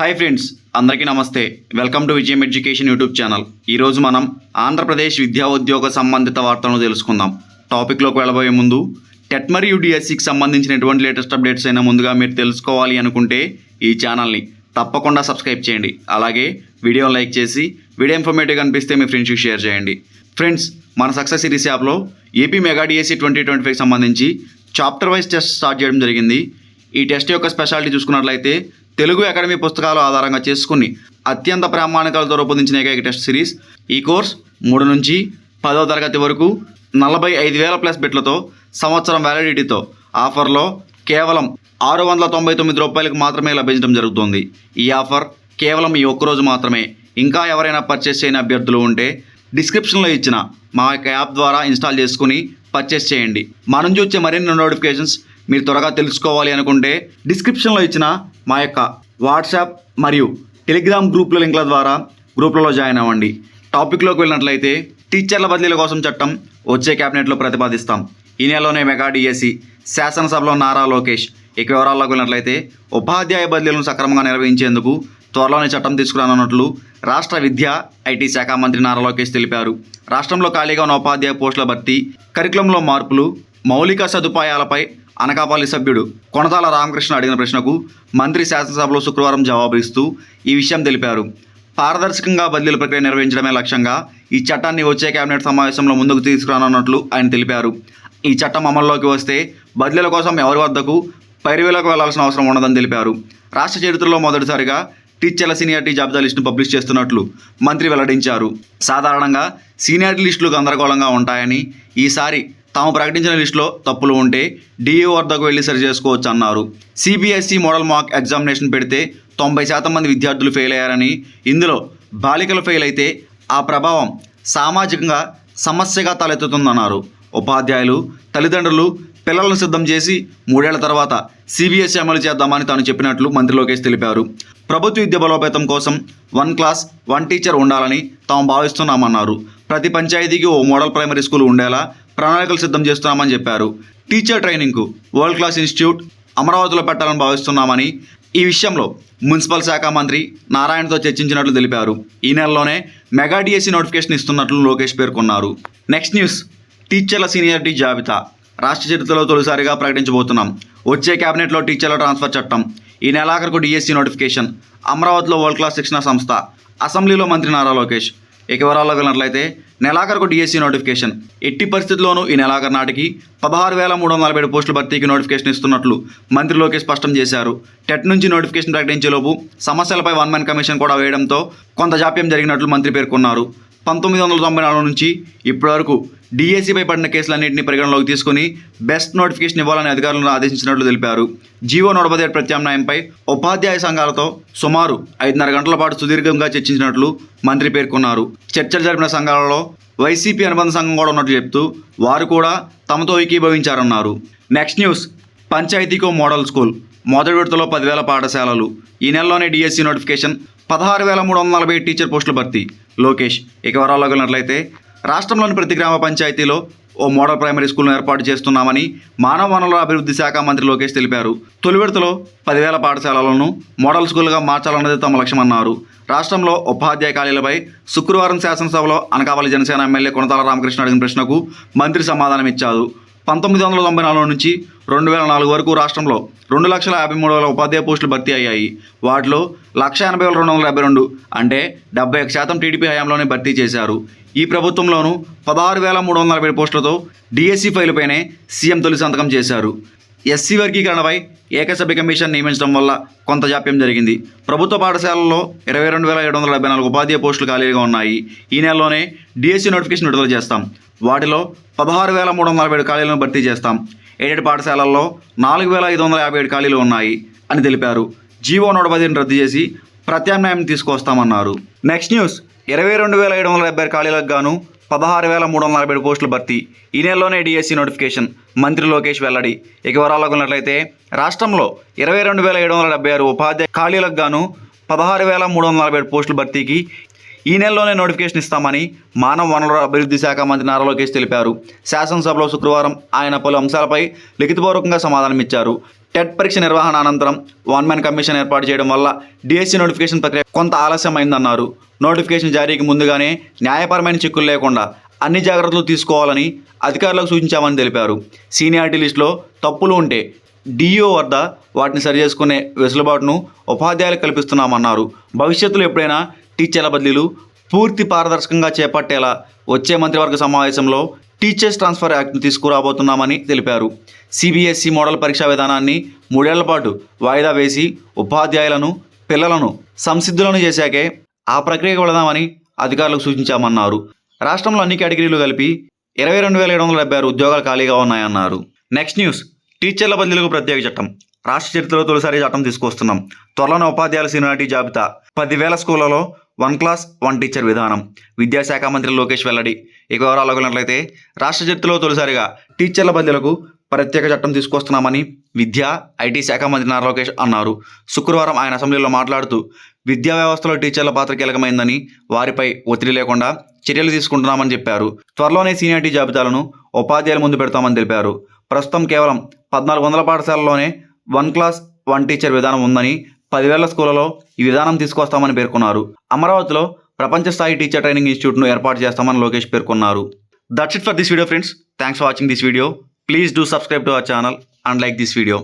Hi friends అందరికీ నమస్తే. Welcome to Vijayam education YouTube channel. ఈరోజు మనం ఆంధ్రప్రదేశ్ విద్యా ఉద్యోగ సంబంధిత వార్తలను తెలుసుకుందాం. టాపిక్లోకి వెళ్ళబోయే ముందు టెట్ మరియు డిఎస్సికి సంబంధించినటువంటి లేటెస్ట్ అప్డేట్స్ అయినా ముందుగా మీరు తెలుసుకోవాలి అనుకుంటే ఈ ఛానల్ని తప్పకుండా సబ్స్క్రైబ్ చేయండి. అలాగే వీడియో లైక్ చేసి వీడియో ఇన్ఫర్మేటివ్ అనిపిస్తే మీ ఫ్రెండ్స్కి షేర్ చేయండి. ఫ్రెండ్స్ మన సక్సెస్ సిరీస్ యాప్లో AP mega DSC twenty twenty five సంబంధించి చాప్టర్ వైజ్ టెస్ట్ స్టార్ట్ చేయడం జరిగింది. ఈ టెస్ట్ యొక్క స్పెషాలిటీ చూసుకున్నట్లయితే తెలుగు అకాడమీ పుస్తకాలు ఆధారంగా చేసుకుని అత్యంత ప్రామాణికాలతో రూపొందించిన ఏకైక టెస్ట్ సిరీస్ ఈ కోర్స్ మూడు నుంచి పదవ తరగతి వరకు నలభై ఐదు వేల ప్లస్ బిట్లతో సంవత్సరం వ్యాలిడిటీతో ఆఫర్లో కేవలం ఆరు వందల తొంభై తొమ్మిది రూపాయలకు మాత్రమే లభించడం జరుగుతుంది. ఈ ఆఫర్ కేవలం ఈ ఒక్కరోజు మాత్రమే. ఇంకా ఎవరైనా పర్చేస్ చేయని అభ్యర్థులు ఉంటే డిస్క్రిప్షన్లో ఇచ్చిన మా యొక్క యాప్ ద్వారా ఇన్స్టాల్ చేసుకుని పర్చేస్ చేయండి. మనం చూసే మరిన్ని నోటిఫికేషన్స్ మీరు త్వరగా తెలుసుకోవాలి అనుకుంటే డిస్క్రిప్షన్లో ఇచ్చిన మా యొక్క వాట్సాప్ మరియు టెలిగ్రామ్ గ్రూప్ల లింక్ల ద్వారా గ్రూప్లలో జాయిన్ అవ్వండి. టాపిక్లోకి వెళ్ళినట్లయితే టీచర్ల బదిలీల కోసం చట్టం వచ్చే క్యాబినెట్లో ప్రతిపాదిస్తాం. ఈ నెలలోనే మెగా డిఎస్సి శాసనసభలో నారా లోకేష్ ఇక వివరాల్లోకి వెళ్ళినట్లయితే ఉపాధ్యాయ బదిలీలను సక్రమంగా నిర్వహించేందుకు త్వరలోనే చట్టం తీసుకురానున్నట్లు రాష్ట్ర విద్యా ఐటీ శాఖ మంత్రి నారా లోకేష్ తెలిపారు. రాష్ట్రంలో ఖాళీగా ఉన్న ఉపాధ్యాయ పోస్టుల భర్తీ కరికులంలో మార్పులు మౌలిక సదుపాయాలపై అనకాపల్లి సభ్యుడు కొనతాల రామకృష్ణ అడిగిన ప్రశ్నకు మంత్రి శాసనసభలో శుక్రవారం జవాబు ఇస్తూ ఈ విషయం తెలిపారు. పారదర్శకంగా బదిలీల ప్రక్రియ నిర్వహించడమే లక్ష్యంగా ఈ చట్టాన్ని వచ్చే కేబినెట్ సమావేశంలో ముందుకు తీసుకురానున్నట్లు ఆయన తెలిపారు. ఈ చట్టం అమల్లోకి వస్తే బదిలీల కోసం ఎవరి వద్దకు పైరువేలకు వెళ్ళాల్సిన అవసరం ఉండదని తెలిపారు. రాష్ట్ర చరిత్రలో మొదటిసారిగా టీచర్ల సీనియారిటీ జాబితా లిస్టును పబ్లిష్ చేస్తున్నట్లు మంత్రి వెల్లడించారు. సాధారణంగా సీనియారిటీ లిస్టులు గందరగోళంగా ఉంటాయని ఈసారి తాము ప్రకటించిన లిస్టులో తప్పులు ఉంటే డిఏ వద్దకు వెళ్ళి సరి చేసుకోవచ్చు అన్నారు. సిబిఎస్ఈ మోడల్ మార్క్ ఎగ్జామినేషన్ పెడితే తొంభై శాతం మంది విద్యార్థులు ఫెయిల్ అయ్యారని ఇందులో బాలికలు ఫెయిల్ అయితే ఆ ప్రభావం సామాజికంగా సమస్యగా తలెత్తుతుందన్నారు. ఉపాధ్యాయులు తల్లిదండ్రులు పిల్లలను సిద్ధం చేసి మూడేళ్ళ తర్వాత సిబిఎస్ఈ అమలు చేద్దామని తాను చెప్పినట్లు మంత్రి లోకేష్ తెలిపారు. ప్రభుత్వ విద్య బలోపేతం కోసం వన్ క్లాస్ వన్ టీచర్ ఉండాలని తాము భావిస్తున్నామన్నారు. ప్రతి పంచాయతీకి ఓ మోడల్ ప్రైమరీ స్కూల్ ఉండేలా ప్రణాళికలు సిద్ధం చేస్తున్నామని చెప్పారు. టీచర్ ట్రైనింగ్కు వరల్డ్ క్లాస్ ఇన్స్టిట్యూట్ అమరావతిలో పెట్టాలని భావిస్తున్నామని ఈ విషయంలో మున్సిపల్ శాఖ మంత్రి నారాయణతో చర్చించినట్లు తెలిపారు. ఈ నెలలోనే మెగా డిఎస్సి నోటిఫికేషన్ ఇస్తున్నట్లు లోకేష్ పేర్కొన్నారు. నెక్స్ట్ న్యూస్ టీచర్ల సీనియారిటీ జాబితా. రాష్ట్ర చరిత్రలో తొలిసారిగా ప్రకటించబోతున్నాం. వచ్చే కేబినెట్లో టీచర్ల ట్రాన్స్ఫర్ చట్టం. ఈ నెలాఖరుకు డిఎస్సి నోటిఫికేషన్. అమరావతిలో వరల్డ్ క్లాస్ శిక్షణ సంస్థ. అసెంబ్లీలో మంత్రి నారా లోకేష్. ఇక వివరాల్లో వెళ్ళినట్లయితే నెలాఖరుకు డిఎస్సీ నోటిఫికేషన్ ఎట్టి పరిస్థితుల్లోనూ ఈ నెలాఖరు నాటికి పదహారు వేల మూడు వందల నలభై ఏడు పోస్టుల భర్తీకి నోటిఫికేషన్ ఇస్తున్నట్లు మంత్రి లోకేష్ స్పష్టం చేశారు. టెట్ నుంచి నోటిఫికేషన్ ప్రకటించేలోపు సమస్యలపై వన్ మ్యాన్ కమిషన్ కూడా వేయడంతో కొంత జాప్యం జరిగినట్లు మంత్రి పేర్కొన్నారు. పంతొమ్మిది వందల తొంభై నాలుగు నుంచి ఇప్పటివరకు డిఏసీపై పడిన కేసులన్నింటినీ పరిగణలోకి తీసుకుని బెస్ట్ నోటిఫికేషన్ ఇవ్వాలని అధికారులను ఆదేశించినట్లు తెలిపారు. జీవో నలభై ప్రత్యామ్నాయంపై ఉపాధ్యాయ సంఘాలతో సుమారు ఐదున్నర గంటల పాటు సుదీర్ఘంగా చర్చించినట్లు మంత్రి పేర్కొన్నారు. చర్చలు జరిపిన సంఘాలలో వైసీపీ అనుబంధ సంఘం కూడా ఉన్నట్లు చెప్తూ వారు కూడా తమతో ఏకీభవించారన్నారు. నెక్స్ట్ న్యూస్ పంచాయతీకో మోడల్ స్కూల్ మొదటి విడతలో పదివేల పాఠశాలలు ఈ నెలలోనే డిఎస్సి నోటిఫికేషన్ పదహారు వేల మూడు వందల నలభై టీచర్ పోస్టుల భర్తీ. లోకేష్ ఇక వివరాల్లోకి వెళ్ళినట్లయితే రాష్ట్రంలోని ప్రతి గ్రామ పంచాయతీలో ఓ మోడల్ ప్రైమరీ స్కూల్ను ఏర్పాటు చేస్తున్నామని మానవ వనరుల అభివృద్ధి శాఖ మంత్రి లోకేష్ తెలిపారు. తొలి విడతలో పదివేల పాఠశాలలను మోడల్ స్కూల్గా మార్చాలన్నది తమ లక్ష్యమన్నారు. రాష్ట్రంలో ఉపాధ్యాయ ఖాళీలపై శుక్రవారం శాసనసభలో అనకాపల్లి జనసేన ఎమ్మెల్యే కొనతాల రామకృష్ణ అడిగిన ప్రశ్నకు మంత్రి సమాధానం ఇచ్చారు పంతొమ్మిది వందల తొంభై నాలుగు నుంచి రెండు వేల నాలుగు వరకు రాష్ట్రంలో రెండు లక్షల యాభై మూడు వేల ఉపాధ్యాయ పోస్టులు భర్తీ అయ్యాయి. వాటిలో లక్ష ఎనభై వేల రెండు వందల డెబ్బై రెండు అంటే డెబ్బై ఒక శాతం టీడీపీ హయాంలోనే భర్తీ చేశారు. ఈ ప్రభుత్వంలోనూ పదహారు వేల మూడు వందల నలభై పోస్టులతో డిఎస్సి ఫైలుపైనే సీఎం తొలి సంతకం చేశారు. ఎస్సీ వర్గీకరణపై ఏకసభ్య కమిషన్ నియమించడం వల్ల కొంత జాప్యం జరిగింది. ప్రభుత్వ పాఠశాలల్లో ఇరవై రెండు వేల ఏడు వందల డెబ్బై నాలుగు ఉపాధ్యాయ పోస్టులు ఖాళీగా ఉన్నాయి. ఈ నెలలోనే డిఎస్సీ నోటిఫికేషన్ విడుదల చేస్తాం. వాటిలో పదహారు వేల మూడు వందల నలభై ఏడు ఖాళీలను భర్తీ చేస్తాం. ఎయిడెడ్ పాఠశాలల్లో నాలుగు వేల ఐదు వందల యాభై ఏడు ఖాళీలు ఉన్నాయి అని తెలిపారు. జీవో నూట పదిహేను రద్దు చేసి ప్రత్యామ్నాయం తీసుకొస్తామన్నారు. Next news. ఇరవై రెండు వేల ఏడు వందల డెబ్బై ఖాళీలకు గాను పదహారు వేల మూడు వందల నలభై ఏడు పోస్టులు భర్తీ. ఈ నెలలోనే డిఎస్సి నోటిఫికేషన్. మంత్రి లోకేష్ వెల్లడి. ఇక వివరాల్లోకి ఉన్నట్లయితే రాష్ట్రంలో ఇరవై రెండు వేల ఏడు వందల డెబ్బై ఆరు ఉపాధ్యాయ ఖాళీలకు గాను పదహారు వేల మూడు వందల నలభై ఏడు పోస్టుల భర్తీకి ఈ నెలలోనే నోటిఫికేషన్ ఇస్తామని మానవ వనరుల అభివృద్ధి శాఖ మంత్రి నారా లోకేష్ తెలిపారు. శాసనసభలో శుక్రవారం ఆయన పలు అంశాలపై లిఖితపూర్వకంగా సమాధానం ఇచ్చారు టెట్ పరీక్ష నిర్వహణ అనంతరం వన్ మ్యాన్ కమిషన్ ఏర్పాటు చేయడం వల్ల డిఎస్సి నోటిఫికేషన్ ప్రక్రియ కొంత ఆలస్యమైందన్నారు. నోటిఫికేషన్ జారీకి ముందుగానే న్యాయపరమైన చిక్కులు లేకుండా అన్ని జాగ్రత్తలు తీసుకోవాలని అధికారులకు సూచించామని తెలిపారు. సీనియారిటీ లిస్టులో తప్పులు ఉంటే డిఓ వద్ద వాటిని సరిచేసుకునే వెసులుబాటును ఉపాధ్యాయులు కల్పిస్తున్నామన్నారు. భవిష్యత్తులో ఎప్పుడైనా టీచర్ల బదిలీలు పూర్తి పారదర్శకంగా చేపట్టేలా వచ్చే మంత్రివర్గ సమావేశంలో టీచర్స్ ట్రాన్స్ఫర్ యాక్ట్ను తీసుకురాబోతున్నామని తెలిపారు. సిబిఎస్ఈ మోడల్ పరీక్షా విధానాన్ని మూడేళ్ళ పాటు వాయిదా వేసి ఉపాధ్యాయులను పిల్లలను సంసిద్ధులను చేశాకే ఆ ప్రక్రియకు వెళదామని అధికారులకు సూచించామన్నారు. రాష్ట్రంలో అన్ని కేటగిరీలు కలిపి ఇరవై రెండు వేల ఏడు వందల డెబ్బై ఆరు ఉద్యోగాలు ఖాళీగా ఉన్నాయన్నారు. నెక్స్ట్ న్యూస్ టీచర్ల బదిలీలకు ప్రత్యేక చట్టం. రాష్ట్ర చరిత్రలో తొలిసారి చట్టం తీసుకొస్తున్నాం త్వరలోనే ఉపాధ్యాయుల సీనియారిటీ జాబితా. పదివేల స్కూళ్ళలో వన్ క్లాస్ వన్ టీచర్ విధానం. విద్యాశాఖ మంత్రి లోకేష్ వెల్లడి. ఇక వివరాలు వెళ్ళినట్లయితే రాష్ట్ర చరిత్రలో తొలిసారిగా టీచర్ల బదిలీలకు ప్రత్యేక చట్టం తీసుకొస్తున్నామని విద్యా ఐటీ శాఖ మంత్రి నారా లోకేష్ అన్నారు. శుక్రవారం ఆయన అసెంబ్లీలో మాట్లాడుతూ విద్యా వ్యవస్థలో టీచర్ల పాత్ర కీలకమైందని వారిపై ఒత్తిడి లేకుండా చర్యలు తీసుకుంటున్నామని చెప్పారు. త్వరలోనే సీనియారిటీ జాబితాలను ఉపాధ్యాయుల ముందు పెడతామని తెలిపారు. ప్రస్తుతం కేవలం పద్నాలుగు వందల పాఠశాలలోనే వన్ క్లాస్ వన్ టీచర్ విధానం ఉందని పదివేల స్కూళ్ళలో ఈ విధానం తీసుకొస్తామని పేర్కొన్నారు. అమరావతిలో ప్రపంచ స్థాయి టీచర్ ట్రైనింగ్ ఇన్స్టిట్యూట్ను ఏర్పాటు చేస్తామని లోకేష్ పేర్కొన్నారు. That's it for this video friends thanks for watching this video please do subscribe to our channel and like this video